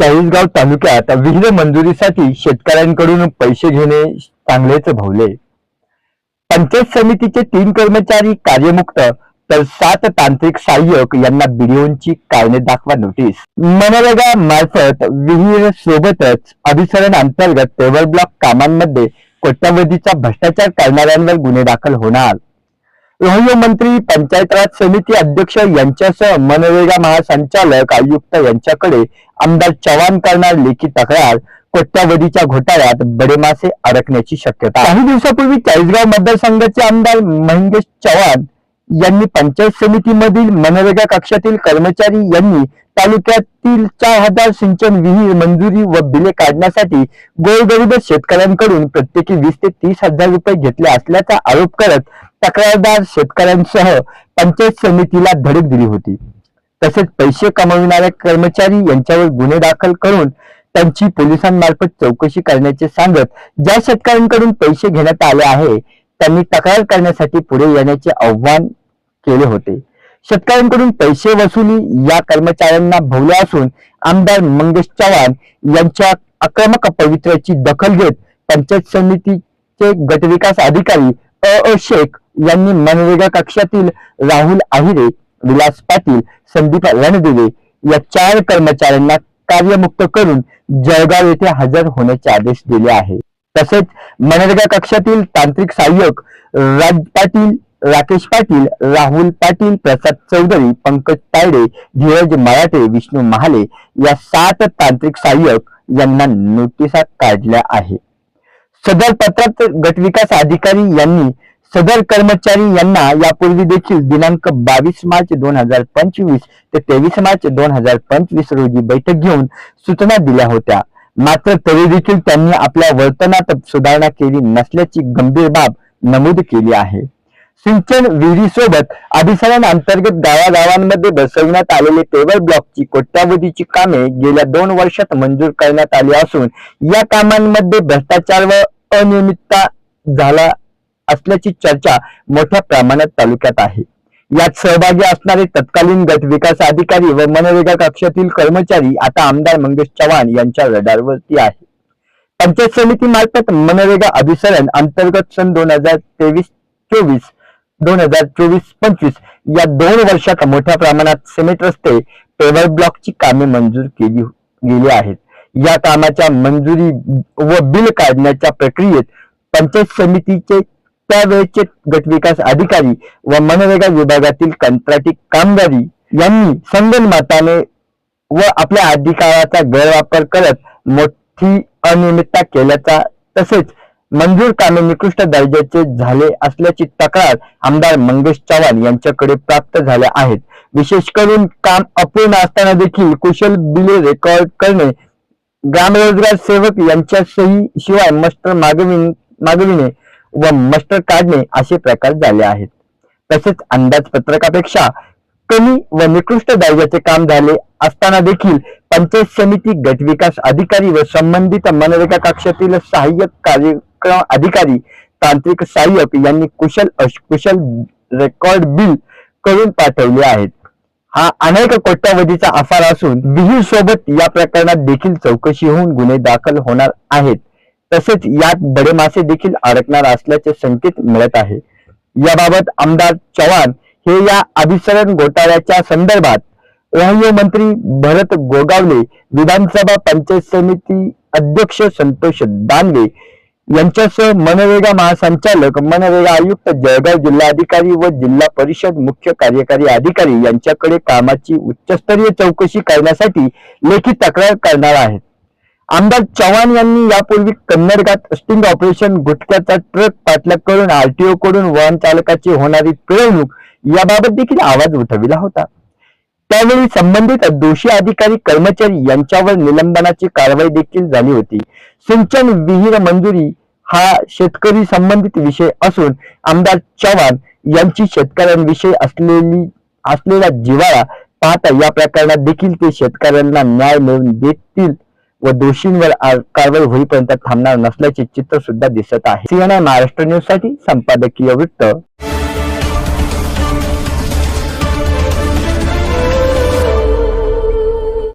चाळीसगाव तालुक्यात विहीर मंजुरीसाठी शेतकऱ्यांकडून पैसे घेणे चांगलेच भवले. पंचायत समितीचे तीन कर्मचारी कार्यमुक्त तर सात तांत्रिक सहाय्यक यांना बीडीओंची कारणे दाखवा नोटीस मनरेगा मार्फत विहीर सोबतच अभिसरण अंतर्गत पेवर ब्लॉक कामांमध्ये कोट्यावधीचा भ्रष्टाचार करणाऱ्यांवर गुन्हे दाखल होणार. मंत्री पंचायत राज समिती अध्यक्ष यांच्यासह मनरेगा महासंचालक आयुक्त यांच्याकडे आमदार चव्हाण करणार लेखी तक्रार कोट्यावधीच्या घोटाळ्यात बडे मासे अडकण्याची शक्यता. काही दिवसापूर्वी चाळीसगाव मतदारसंघाचे आमदार मंगेश चव्हाण यांनी पंचायत समितीमधील मनरेगा कक्षातील कर्मचारी यांनी तालुक्यातील चार हजार सिंचन विहीर मंजुरी व बिले काढण्यासाठी गोरगरीब शेतकऱ्यांकडून प्रत्येकी वीस ते तीस हजार रुपये घेतले असल्याचा आरोप करत तक्रारदार शेतकऱ्यांसह पंचायत समितीला धडक दिली होती. तसेच पैसे कमविणारे कर्मचारी यांच्यावर गुन्हे दाखल करून त्यांची पोलिसांमार्फत चौकशी करण्याचे सांगत ज्या शेतकऱ्यांकडून पैसे घेण्यात आले आहे त्यांनी तक्रार करण्यासाठी पुढे येण्याचे आव्हान केले होते. शेतकऱ्यांकडून पैसे वसुली या कर्मचाऱ्यांना भोवले असून आमदार मंगेश चव्हाण यांच्या आक्रमक पवित्र्याची दखल घेत पंचायत समितीचे गटविकास अधिकारी अ. अ. शेख यांनी मनरेगा कक्षातील राहुल आहिरे विलास पाटील संदीप रणदिवे या चार कर्मचाऱ्यांना कार्यमुक्त करून जळगाव येथे हजर होण्याचे आदेश दिले आहे. तसेच मनरेगा कक्षातील तांत्रिक सहाय्यक राज पाटील राकेश पाटील राहुल पाटील प्रसाद चौधरी पंकज तायडे धीरज मराठे विष्णू महाले या सात तांत्रिक सहाय्यक यांना नोटिसा काढल्या आहे सदर पत्रात गटविकास अधिकारी यांनी सदर कर्मचारी यांना यापूर्वी देखील दिनांक बावीस मार्च दोन हजार पंचवीस ते तेवीस मार्च दोन हजार पंचवीस रोजी बैठक घेऊन सूचना दिल्या होत्या. मात्र तरी देखील त्यांनी आपल्या वर्तनात सुधारणा केली नसल्याची गंभीर बाब नमूद केली आहे. सिंचन विहिरीसोबत अभिसरण अंतर्गत गावागावांमध्ये बसवण्यात आलेले पेवर ब्लॉकची कोट्यावधीची कामे गेल्या दोन वर्षात मंजूर करण्यात आली असून या कामांमध्ये भ्रष्टाचार व अनियमितता झाला असल्याची चर्चा मोठ्या प्रमाणात तालुक्यात आहे. यात सहभागी असणारे तत्कालीन गट विकास अधिकारी व मनरेगा कक्षातील कर्मचारी आता आमदार मंगेश चव्हाण यांच्या रडारवरती आहे. पंचायत समिती मार्फत मनरेगा अभिसरण अंतर्गत सन दोन हजार तेवीस चोवीस दोन हजार चोवीस पंचवीस या दोन वर्षात मोठ्या प्रमाणात सिमेंट रस्ते पेवर ब्लॉकची कामे मंजूर केली गेली आहेत. या कामाच्या मंजुरी व बिल काढण्याच्या प्रक्रियेत पंचायत समितीचे त्यावेळेचे गटविकास अधिकारी व मनरेगा विभागातील कंत्राटी कामगारी यांनी संगनमताने व आपल्या अधिकाराचा गैरवापर करत मोठी अनियमितता केल्याचा तसेच मंजूर कामे निकृष्ट दर्जाचे झाले असल्याची तक्रार आमदार मंगेश चव्हाण यांच्याकडे प्राप्त झाल्या आहेत. विशेष करून काम अपूर्ण असताना देखील कुशल बिले रेकॉर्ड करणे ग्रामरोजगार सेवक यांच्या सही शिवाय मस्टर मागविन मागविणे व मस्टर काढणे असे प्रकार झाले आहेत. तसेच अंदाजपत्रकापेक्षा कमी व निकृष्ट दर्जाचे काम झाले असताना देखील पंचायत समिती गटविकास अधिकारी व संबंधित मनरेगा कक्षातील सहाय्यक कार्यक्रम अधिकारी तांत्रिक सहाय्यक यांनी कुशल अकुशल रेकॉर्ड बिल करून पाठवले आहेत. हा अनेक कोट्यावधीचा अफार असून विहीर सोबत या प्रकरणात देखील चौकशी होऊन गुन्हे दाखल होणार आहेत. तसेच यात बडे मासे देखील अडकणार असल्याचे संकेत मिळत आहे. याबाबत आमदार चव्हाण हे या अभिसरण घोटाळ्याच्या संदर्भात राह्य मंत्री भरत गोगावले विधानसभा पंचायत समिती अध्यक्ष संतोष दानवे यांच्यासह मनरेगा महासंचालक मनरेगा आयुक्त जळगाव जिल्हाधिकारी व जिल्हा परिषद मुख्य कार्यकारी अधिकारी यांच्याकडे कामाची उच्चस्तरीय चौकशी करण्यासाठी लेखी तक्रार करणार आहेत. आमदार चव्हाण यांनी यापूर्वी कन्नडगात स्टिंग ऑपरेशन गुटख्याचा ट्रक पाठलाग करून आरटीओ कडून वाहन चालकाची होणारी पिळवणूक याबाबत देखील आवाज उठविला होता. त्यावेळी संबंधित दोषी अधिकारी कर्मचारी यांच्यावर निलंबनाची कारवाई देखील झाली होती. सिंचन विहीर मंजुरी हा शेतकरी संबंधित विषय असून आमदार चव्हाण यांची शेतकऱ्यांविषयी असलेली असलेला जिव्हाळा पाहता या प्रकरणात देखील ते शेतकऱ्यांना न्याय मिळवून देतील व दोषींवर कारवाई होईपर्यंत थांबणार नसल्याचे चित्र सुद्धा दिसत आहे. सीएनआय महाराष्ट्र न्यूजसाठी संपादकीय वृत्त